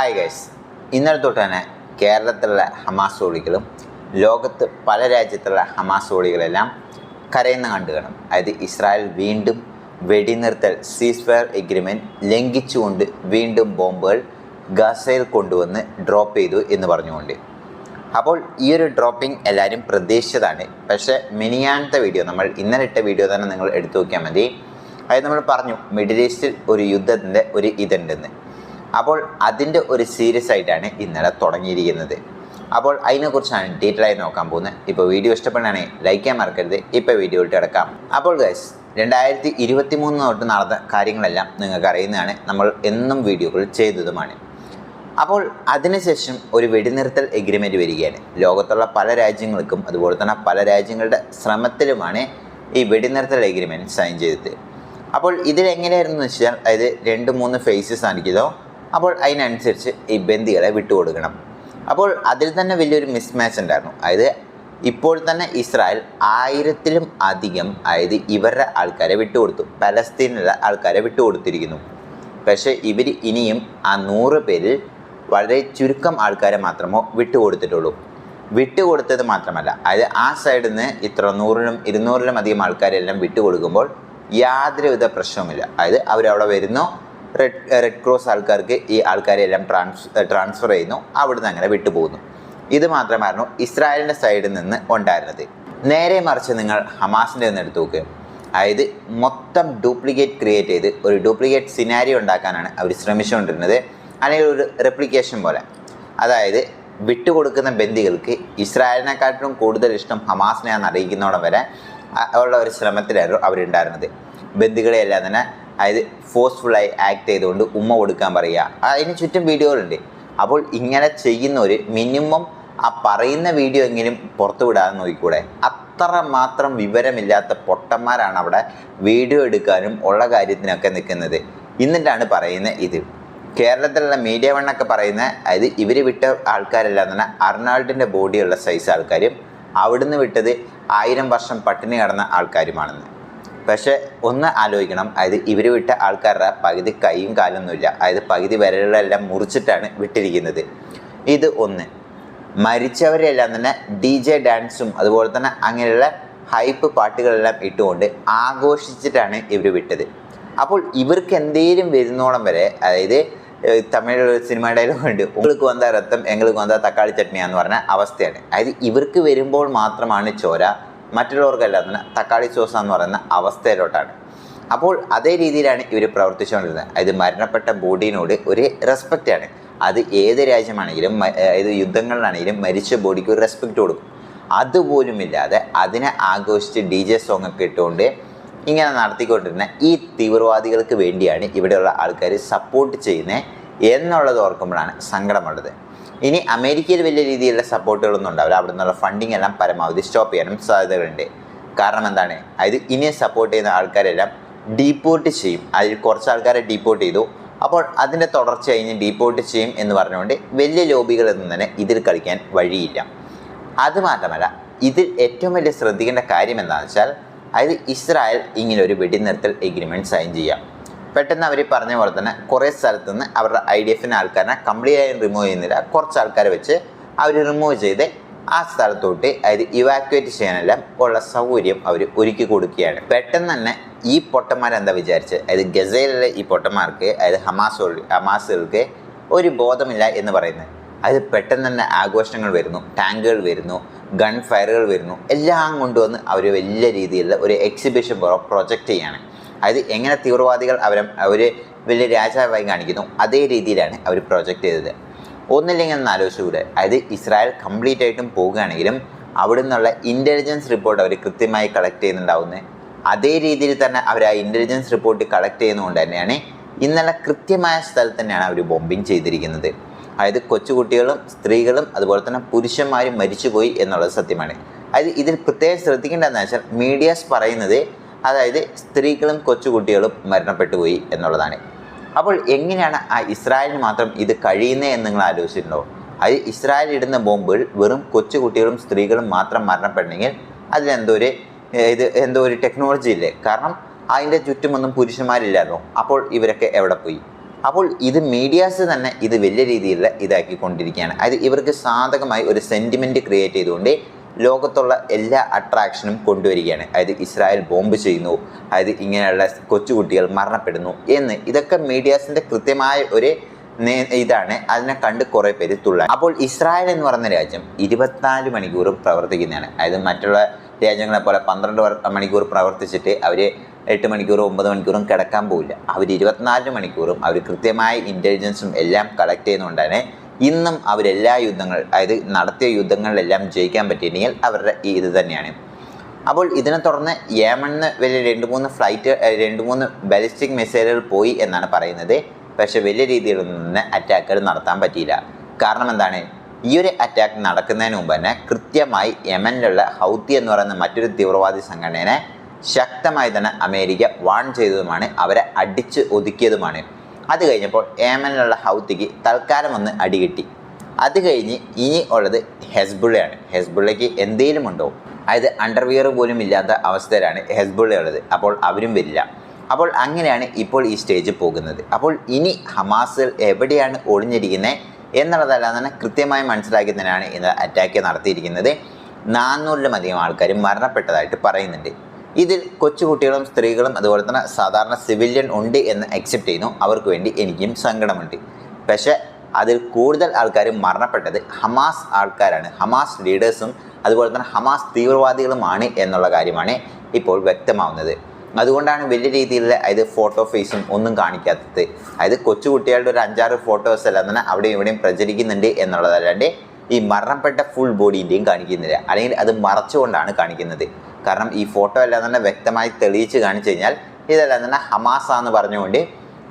Hi guys ഇന്നലെ തൊട്ട് തന്നെ കേരളത്തിലുള്ള ഹമാസ് ഓളികളും ലോകത്ത് പല രാജ്യത്തുള്ള ഹമാസ് ഓളികളെല്ലാം കരയുന്ന കണ്ടു കാണും. അതായത് ഇസ്രായേൽ വീണ്ടും വെടിനിർത്തൽ സീസ് ഫയർ എഗ്രിമെന്റ് ലംഘിച്ചുകൊണ്ട് വീണ്ടും ബോംബുകൾ ഗസയിൽ കൊണ്ടുവന്ന് ഡ്രോപ്പ് ചെയ്തു എന്ന് പറഞ്ഞുകൊണ്ട്. അപ്പോൾ ഈ ഒരു ഡ്രോപ്പിംഗ് എല്ലാവരും പ്രതീക്ഷിച്ചതാണ്. പക്ഷേ മിനിയാനത്തെ വീഡിയോ നമ്മൾ ഇന്നലെ ഇട്ട വീഡിയോ തന്നെ നിങ്ങൾ എടുത്തു നോക്കിയാൽ മതി. അതായത് നമ്മൾ പറഞ്ഞു മിഡിൽ ഈസ്റ്റിൽ ഒരു യുദ്ധത്തിന്റെ ഒരു ഇതുണ്ടെന്ന്. അപ്പോൾ അതിന്റെ ഒരു സീരിയസ് ആയിട്ടാണ് ഇന്നലെ തുടങ്ങിയിരിക്കുന്നത്. അപ്പോൾ അതിനെക്കുറിച്ചാണ് ഡീറ്റെയിൽ ആയി നോക്കാൻ പോകുന്നത്. ഇപ്പോൾ വീഡിയോ ഇഷ്ടപ്പെടുകയാണെങ്കിൽ ലൈക്ക് ചെയ്യാൻ മറക്കരുത്. ഇപ്പോൾ വീഡിയോ ഇട്ട് കിടക്കാം. അപ്പോൾ ഗൈസ് രണ്ടായിരത്തി ഇരുപത്തി മൂന്ന് തൊട്ട് നടന്ന കാര്യങ്ങളെല്ലാം നിങ്ങൾക്ക് അറിയുന്നതാണ്. നമ്മൾ എന്നും വീഡിയോകൾ ചെയ്തതുമാണ്. അപ്പോൾ അതിനുശേഷം ഒരു വെടിനിർത്തൽ എഗ്രിമെന്റ് വരികയാണ്. ലോകത്തുള്ള പല രാജ്യങ്ങൾക്കും അതുപോലെ തന്നെ പല രാജ്യങ്ങളുടെ ശ്രമത്തിലുമാണ് ഈ വെടിനിർത്തൽ എഗ്രിമെന്റ് സൈൻ ചെയ്തത്. അപ്പോൾ ഇതിലെങ്ങനെയായിരുന്നു വെച്ചാൽ അതായത് രണ്ട് മൂന്ന് ഫേസസ് ആയിരിക്കുമല്ലോ അപ്പോൾ അതിനനുസരിച്ച് ഈ ബന്ദികളെ വിട്ടുകൊടുക്കണം. അപ്പോൾ അതിൽ തന്നെ വലിയൊരു മിസ്മാച്ച് ഉണ്ടായിരുന്നു. അതായത് ഇപ്പോൾ തന്നെ ഇസ്രായേൽ ആയിരത്തിലും അധികം അതായത് ഇവരുടെ ആൾക്കാരെ വിട്ടുകൊടുത്തു. പലസ്തീനിലെ ആൾക്കാരെ വിട്ടുകൊടുത്തിരിക്കുന്നു. പക്ഷേ ഇവർ ഇനിയും ആ നൂറ് പേരിൽ വളരെ ചുരുക്കം ആൾക്കാരെ മാത്രമോ വിട്ടുകൊടുത്തിട്ടുള്ളൂ. വിട്ടുകൊടുത്തത് മാത്രമല്ല അതായത് ആ സൈഡിൽ നിന്ന് ഇത്ര നൂറിലും ഇരുന്നൂറിലും അധികം ആൾക്കാരെല്ലാം വിട്ടുകൊടുക്കുമ്പോൾ യാതൊരുവിധ പ്രശ്നവുമില്ല. അതായത് അവരവിടെ വരുന്നു റെഡ് റെഡ് ക്രോസ് ആൾക്കാർക്ക് ഈ ആൾക്കാരെല്ലാം ട്രാൻസ് ട്രാൻസ്ഫർ ചെയ്യുന്നു. അവിടുന്ന് അങ്ങനെ വിട്ടുപോകുന്നു. ഇത് മാത്രമായിരുന്നു ഇസ്രായേലിന്റെ സൈഡിൽ നിന്ന് ഉണ്ടായിരുന്നത്. നേരെ മറിച്ച് നിങ്ങൾ ഹമാസിന്റെ നിന്ന് എടുത്തു നോക്കുക അതായത് മൊത്തം ഡ്യൂപ്ലിക്കേറ്റ് ക്രിയേറ്റ് ചെയ്ത് ഒരു ഡ്യൂപ്ലിക്കേറ്റ് സിനാരി ഉണ്ടാക്കാനാണ് അവർ ശ്രമിച്ചുകൊണ്ടിരുന്നത്. അല്ലെങ്കിൽ ഒരു റെപ്ലിക്കേഷൻ പോലെ. അതായത് വിട്ടുകൊടുക്കുന്ന ബന്ദികൾക്ക് ഇസ്രായേലിനെക്കാട്ടിലും കൂടുതൽ ഇഷ്ടം ഹമാസിനെയാണെന്ന് അറിയിക്കുന്നതോടെ വരെ ഉള്ള ഒരു ശ്രമത്തിലായിരുന്നു അവരുണ്ടായിരുന്നത്. ബന്ദികളെയെല്ലാം തന്നെ അതായത് ഫോഴ്സ്ഫുള്ളായി ആക്ട് ചെയ്തുകൊണ്ട് ഉമ്മ കൊടുക്കാൻ പറയുക. അതിന് ചുറ്റും വീഡിയോകളുണ്ട് അപ്പോൾ ഇങ്ങനെ ചെയ്യുന്നവർ മിനിമം ആ പറയുന്ന വീഡിയോ എങ്കിലും പുറത്തു വിടാതെ നോക്കിക്കൂടെ? അത്ര മാത്രം വിവരമില്ലാത്ത പൊട്ടന്മാരാണ് അവിടെ വീഡിയോ എടുക്കാനും ഉള്ള കാര്യത്തിനൊക്കെ നിൽക്കുന്നത്. എന്നിട്ടാണ് പറയുന്നത് ഇത്. കേരളത്തിലുള്ള മീഡിയ വണ്ണൊക്കെ പറയുന്ന അതായത് ഇവർ വിട്ട ആൾക്കാരെല്ലാം തന്നെ അർണാൾഡിന്റെ ബോഡിയുള്ള സൈസ് ആൾക്കാരും അവിടുന്ന് വിട്ടത് ആയിരം വർഷം പട്ടിണി കടന്ന ആൾക്കാരുമാണെന്ന്. പക്ഷേ ഒന്ന് ആലോചിക്കണം. അതായത് ഇവർ വിട്ട ആൾക്കാരുടെ പകുതി കൈയും കാലൊന്നുമില്ല. അതായത് പകുതി വരലുകളെല്ലാം മുറിച്ചിട്ടാണ് വിട്ടിരിക്കുന്നത്. ഇത് ഒന്ന്. മരിച്ചവരെല്ലാം തന്നെ ഡി ജെ ഡാൻസും അതുപോലെ തന്നെ അങ്ങനെയുള്ള ഹൈപ്പ് പാട്ടുകളെല്ലാം ഇട്ടുകൊണ്ട് ആഘോഷിച്ചിട്ടാണ് ഇവർ വിട്ടത്. അപ്പോൾ ഇവർക്ക് എന്തെങ്കിലും വരുന്നോളം വരെ അതായത് തമിഴ് ഒരു സിനിമ ഡയലോഗ് ഉണ്ട്. ഉങ്ങൾക്ക് വന്ന രക്തം എങ്ങൾക്ക് വന്ന തക്കാളി ചട്നിയാന്ന് പറഞ്ഞ അവസ്ഥയാണ്. അതായത് ഇവർക്ക് വരുമ്പോൾ മാത്രമാണ് ചോര മറ്റുള്ളവർക്കെല്ലാം തക്കാളി സോസ എന്ന് പറയുന്ന അവസ്ഥയിലോട്ടാണ്. അപ്പോൾ അതേ രീതിയിലാണ് ഇവർ പ്രവർത്തിച്ചുകൊണ്ടിരുന്നത്. അതായത് മരണപ്പെട്ട ബോഡിനോട് ഒരു റെസ്പെക്റ്റാണ് അത് ഏത് രാജ്യമാണെങ്കിലും അതായത് യുദ്ധങ്ങളിലാണെങ്കിലും മരിച്ച ബോഡിക്ക് ഒരു റെസ്പെക്റ്റ് കൊടുക്കും. അതുപോലുമില്ലാതെ അതിനെ ആഘോഷിച്ച് ഡി ജെ സോങ് ഒക്കെ ഇട്ടുകൊണ്ട് ഇങ്ങനെ നടത്തിക്കൊണ്ടിരുന്ന ഈ തീവ്രവാദികൾക്ക് വേണ്ടിയാണ് ഇവിടെയുള്ള ആൾക്കാർ സപ്പോർട്ട് ചെയ്യുന്നത് എന്നുള്ളത് ഓർക്കുമ്പോഴാണ് സങ്കടമുള്ളത്. ഇനി അമേരിക്കയിൽ വലിയ രീതിയിലുള്ള സപ്പോർട്ടുകളൊന്നും ഉണ്ടാവില്ല. അവിടെ നിന്നുള്ള ഫണ്ടിങ് എല്ലാം പരമാവധി സ്റ്റോപ്പ് ചെയ്യാനും സാധ്യതകളുണ്ട്. കാരണം എന്താണ്? അതായത് ഇനി സപ്പോർട്ട് ചെയ്യുന്ന ആൾക്കാരെല്ലാം ഡീപ്പോർട്ട് ചെയ്യും. അതിൽ കുറച്ച് ആൾക്കാരെ ഡീപ്പോർട്ട് ചെയ്തു. അപ്പോൾ അതിന്റെ തുടർച്ച കഴിഞ്ഞ് ഡീപ്പോർട്ട് ചെയ്യും എന്ന് പറഞ്ഞുകൊണ്ട് വലിയ ലോബികളൊന്നും തന്നെ ഇതിൽ കളിക്കാൻ വഴിയില്ല. അതുമാത്രമല്ല ഇതിൽ ഏറ്റവും വലിയ ശ്രദ്ധിക്കേണ്ട കാര്യം എന്താണെന്ന് വെച്ചാൽ അതായത് ഇസ്രായേൽ ഇങ്ങനെ ഒരു വെടിനിർത്തൽ എഗ്രിമെന്റ് സൈൻ ചെയ്യാം. പെട്ടെന്ന് അവർ പറഞ്ഞ പോലെ തന്നെ കുറേ സ്ഥലത്ത് നിന്ന് അവരുടെ ഐ ഡി എഫിന്റെ ആൾക്കാരെ കംപ്ലീറ്റ് ആയി റിമൂവ് ചെയ്യുന്നില്ല. കുറച്ച് ആൾക്കാരെ വെച്ച് അവർ റിമൂവ് ചെയ്ത് ആ സ്ഥലത്തോട്ട് അതായത് ഇവാക്യുവേറ്റ് ചെയ്യാനെല്ലാം ഉള്ള സൗകര്യം അവർ ഒരുക്കി കൊടുക്കുകയാണ്. പെട്ടെന്ന് തന്നെ ഈ പൊട്ടന്മാരെന്താ വിചാരിച്ചത് അതായത് ഗസയിലെ ഈ പൊട്ടന്മാർക്ക് അതായത് ഹമാസ് ഹമാസുകൾക്ക് ഒരു ബോധമില്ല എന്ന് പറയുന്നത്. അത് പെട്ടെന്ന് തന്നെ ആഘോഷങ്ങൾ വരുന്നു ടാങ്കുകൾ വരുന്നു ഗൺ ഫയറുകൾ വരുന്നു. എല്ലാം കൊണ്ടുവന്ന് അവർ വലിയ രീതിയിലുള്ള ഒരു എക്സിബിഷൻ പ്രൊജക്റ്റ് ചെയ്യാണ് അതായത് എങ്ങനെ തീവ്രവാദികൾ അവർ അവർ വലിയ രാജാവായി കാണിക്കുന്നു അതേ രീതിയിലാണ് അവർ പ്രൊജക്റ്റ് ചെയ്തത്. ഒന്നില്ലെങ്കിൽ ഒന്ന് ആലോചിച്ചുകൂടെ. അതായത് ഇസ്രായേൽ കംപ്ലീറ്റ് ആയിട്ടും പോവുകയാണെങ്കിലും അവിടെ നിന്നുള്ള ഇന്റലിജൻസ് റിപ്പോർട്ട് അവർ കൃത്യമായി കളക്ട് ചെയ്യുന്നുണ്ടാവുന്നത്. അതേ രീതിയിൽ തന്നെ അവർ ആ ഇന്റലിജൻസ് റിപ്പോർട്ട് കളക്ട് ചെയ്യുന്നതുകൊണ്ട് തന്നെയാണ് ഇന്നലെ കൃത്യമായ സ്ഥലത്ത് തന്നെയാണ് അവർ ബോംബിങ് ചെയ്തിരിക്കുന്നത്. അതായത് കൊച്ചുകുട്ടികളും സ്ത്രീകളും അതുപോലെ തന്നെ പുരുഷന്മാരും മരിച്ചുപോയി എന്നുള്ളത് സത്യമാണ്. അതായത് ഇതിൽ പ്രത്യേകം ശ്രദ്ധിക്കേണ്ടതെന്ന് വെച്ചാൽ മീഡിയാസ് പറയുന്നത് അതായത് സ്ത്രീകളും കൊച്ചുകുട്ടികളും മരണപ്പെട്ടു പോയി എന്നുള്ളതാണ്. അപ്പോൾ എങ്ങനെയാണ് ആ ഇസ്രായേലിന് മാത്രം ഇത് കഴിയുന്നത് എന്ന് നിങ്ങൾ ആലോചിച്ചിട്ടുണ്ടോ? അത് ഇസ്രായേൽ ഇടുന്ന ബോംബുകൾ വെറും കൊച്ചുകുട്ടികളും സ്ത്രീകളും മാത്രം മരണപ്പെടണമെങ്കിൽ അതിലെന്തോ ഒരു ഇത് എന്തോ ഒരു ടെക്നോളജി ഇല്ലേ? കാരണം അതിന്റെ ചുറ്റുമൊന്നും പുരുഷന്മാരില്ലായിരുന്നു. അപ്പോൾ ഇവരൊക്കെ എവിടെ പോയി? അപ്പോൾ ഇത് മീഡിയാസ് തന്നെ ഇത് വലിയ രീതിയിൽ ഇതാക്കിക്കൊണ്ടിരിക്കുകയാണ്. അതായത് ഇവർക്ക് സാധകമായി ഒരു സെന്റിമെന്റ് ക്രിയേറ്റ് ചെയ്തുകൊണ്ട് ലോകത്തുള്ള എല്ലാ അട്രാക്ഷനും കൊണ്ടുവരികയാണ്. അതായത് ഇസ്രായേൽ ബോംബ് ചെയ്യുന്നു. അതായത് ഇങ്ങനെയുള്ള കൊച്ചുകുട്ടികൾ മരണപ്പെടുന്നു എന്ന്. ഇതൊക്കെ മീഡിയാസിന്റെ കൃത്യമായ ഒരു ഇതാണ്. അതിനെ കണ്ട് കുറേ പേര് തുള്ളാൻ. അപ്പോൾ ഇസ്രായേൽ എന്ന് പറയുന്ന രാജ്യം ഇരുപത്തിനാല് മണിക്കൂറും പ്രവർത്തിക്കുന്നതാണ്. അതായത് മറ്റുള്ള രാജ്യങ്ങളെ പോലെ പന്ത്രണ്ട് മണിക്കൂർ പ്രവർത്തിച്ചിട്ട് അവർ എട്ട് മണിക്കൂറും ഒമ്പത് മണിക്കൂറും കിടക്കാൻ പോവില്ല. അവർ ഇരുപത്തിനാല് മണിക്കൂറും അവർ കൃത്യമായ ഇന്റലിജൻസും എല്ലാം കളക്ട് ചെയ്യുന്നതുകൊണ്ടാണ് ഇന്നും അവരെല്ലാ യുദ്ധങ്ങൾ അതായത് നടത്തിയ യുദ്ധങ്ങളിലെല്ലാം ജയിക്കാൻ പറ്റിയിട്ടുണ്ടെങ്കിൽ അവരുടെ ഈ ഇത് തന്നെയാണ്. അപ്പോൾ ഇതിനെ തുടർന്ന് യമണിന് വലിയ രണ്ട് മൂന്ന് ഫ്ലൈറ്റ് രണ്ട് മൂന്ന് ബാലിസ്റ്റിക് മിസൈലുകൾ പോയി എന്നാണ് പറയുന്നത്. പക്ഷേ വലിയ രീതിയിലൊന്നും തന്നെ അറ്റാക്കുകൾ നടത്താൻ പറ്റിയില്ല. കാരണം എന്താണ്? ഈ ഒരു അറ്റാക്ക് നടക്കുന്നതിന് മുമ്പ് തന്നെ കൃത്യമായി യമനിലുള്ള ഹൗത്തി എന്ന് പറയുന്ന മറ്റൊരു തീവ്രവാദി സംഘടനയെ ശക്തമായി തന്നെ അമേരിക്ക വാൺ ചെയ്തതുമാണ്. അവരെ അടിച്ച് ഒതുക്കിയതുമാണ്. അത് കഴിഞ്ഞപ്പോൾ ഏമനിലുള്ള ഹൗത്തിക്ക് തൽക്കാലം ഒന്ന് അടികിട്ടി അത് കഴിഞ്ഞ് ഇനി ഉള്ളത് ഹെസ്ബുള്ളയാണ്. ഹെസ്ബുള്ളയ്ക്ക് എന്തെങ്കിലും ഉണ്ടോ? അതായത് അണ്ടർവിയർ പോലും ഇല്ലാത്ത അവസ്ഥയിലാണ് ഹെസ്ബുള്ള ഉള്ളത്. അപ്പോൾ അവരും വരില്ല. അപ്പോൾ അങ്ങനെയാണ് ഇപ്പോൾ ഈ സ്റ്റേജ് പോകുന്നത്. അപ്പോൾ ഇനി ഹമാസ് എവിടെയാണ് ഒളിഞ്ഞിരിക്കുന്നത് എന്നുള്ളതല്ലാതെ തന്നെ കൃത്യമായി മനസ്സിലാക്കി തന്നെയാണ് ഇന്ന് അറ്റാക്ക് നടത്തിയിരിക്കുന്നത്. നാനൂറിലും അധികം ആൾക്കാർ മരണപ്പെട്ടതായിട്ട് പറയുന്നുണ്ട്. ഇതിൽ കൊച്ചുകുട്ടികളും സ്ത്രീകളും അതുപോലെ തന്നെ സാധാരണ സിവിലിയൻ ഉണ്ട് എന്ന് അക്സെപ്റ്റ് ചെയ്യുന്നു. അവർക്ക് വേണ്ടി എനിക്കും സങ്കടമുണ്ട്. പക്ഷേ അതിൽ കൂടുതൽ ആൾക്കാർ മരണപ്പെട്ടത് ഹമാസ് ആൾക്കാരാണ്. ഹമാസ് ലീഡേഴ്സും അതുപോലെ തന്നെ ഹമാസ് തീവ്രവാദികളുമാണ് എന്നുള്ള കാര്യമാണ് ഇപ്പോൾ വ്യക്തമാവുന്നത്. അതുകൊണ്ടാണ് വലിയ രീതിയിലുള്ള അതായത് ഫോട്ടോ ഫേസും ഒന്നും കാണിക്കാത്തത്. അതായത് കൊച്ചുകുട്ടികളുടെ ഒരു അഞ്ചാറ് ഫോട്ടോസ് എല്ലാം തന്നെ അവിടെയും ഇവിടെയും പ്രചരിക്കുന്നുണ്ട് എന്നുള്ളതല്ലാണ്ട് ഈ മരണപ്പെട്ട ഫുൾ ബോഡീന്റെയും കാണിക്കുന്നില്ല അല്ലെങ്കിൽ അത് മറച്ചുകൊണ്ടാണ് കാണിക്കുന്നത്. കാരണം ഈ ഫോട്ടോ എല്ലാം തന്നെ വ്യക്തമായി തെളിയിച്ച് കാണിച്ചു കഴിഞ്ഞാൽ ഇതെല്ലാം തന്നെ ഹമാസാന്ന് പറഞ്ഞുകൊണ്ട്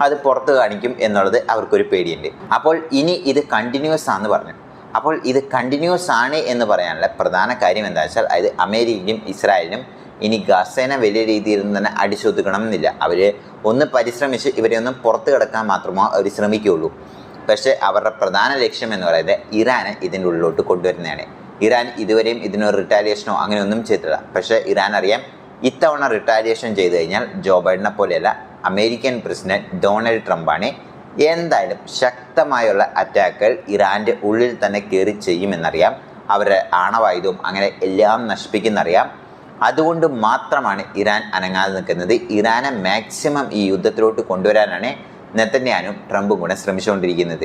അത് പുറത്ത് കാണിക്കും എന്നുള്ളത് അവർക്കൊരു പേടിയുണ്ട്. അപ്പോൾ ഇനി ഇത് കണ്ടിന്യൂസ് ആണെന്ന് പറഞ്ഞു. അപ്പോൾ ഇത് കണ്ടിന്യൂസ് ആണ് എന്ന് പറയാനുള്ള പ്രധാന കാര്യം എന്താ വെച്ചാൽ അതായത് അമേരിക്കയും ഇസ്രായേലിനും ഇനി ഗസേനെ വലിയ രീതിയിൽ തന്നെ അടിച്ചൊതുക്കണം എന്നില്ല അവർ ഒന്ന് പരിശ്രമിച്ച് ഇവരെ ഒന്ന് പുറത്ത് കിടക്കാൻ മാത്രമോ അവർ ശ്രമിക്കുകയുള്ളൂ. പക്ഷേ അവരുടെ പ്രധാന ലക്ഷ്യം എന്ന് പറയുന്നത് ഇറാനെ ഇതിന്റെ ഉള്ളിലോട്ട് കൊണ്ടുവരുന്നതാണ്. ഇറാൻ ഇതുവരെയും ഇതിനൊരു റിട്ടാലിയേഷനോ അങ്ങനെയൊന്നും ചെയ്തിട്ടില്ല. പക്ഷേ ഇറാൻ അറിയാം ഇത്തവണ റിട്ടാലിയേഷൻ ചെയ്തു കഴിഞ്ഞാൽ ജോ ബൈഡനെ പോലെയല്ല അമേരിക്കൻ പ്രസിഡന്റ് ഡൊണാൾഡ് ട്രംപാണ് എന്തായാലും ശക്തമായുള്ള അറ്റാക്കുകൾ ഇറാന്റെ ഉള്ളിൽ തന്നെ കയറി ചെയ്യുമെന്നറിയാം. അവരുടെ ആണവായുധവും അങ്ങനെ എല്ലാം നശിപ്പിക്കുന്നറിയാം. അതുകൊണ്ട് മാത്രമാണ് ഇറാൻ അനങ്ങാതെ നിൽക്കുന്നത്. ഇറാനെ മാക്സിമം ഈ യുദ്ധത്തിലോട്ട് കൊണ്ടുവരാനാണ് നെത്തന്യാനും ട്രംപും കൂടെ ശ്രമിച്ചുകൊണ്ടിരിക്കുന്നത്.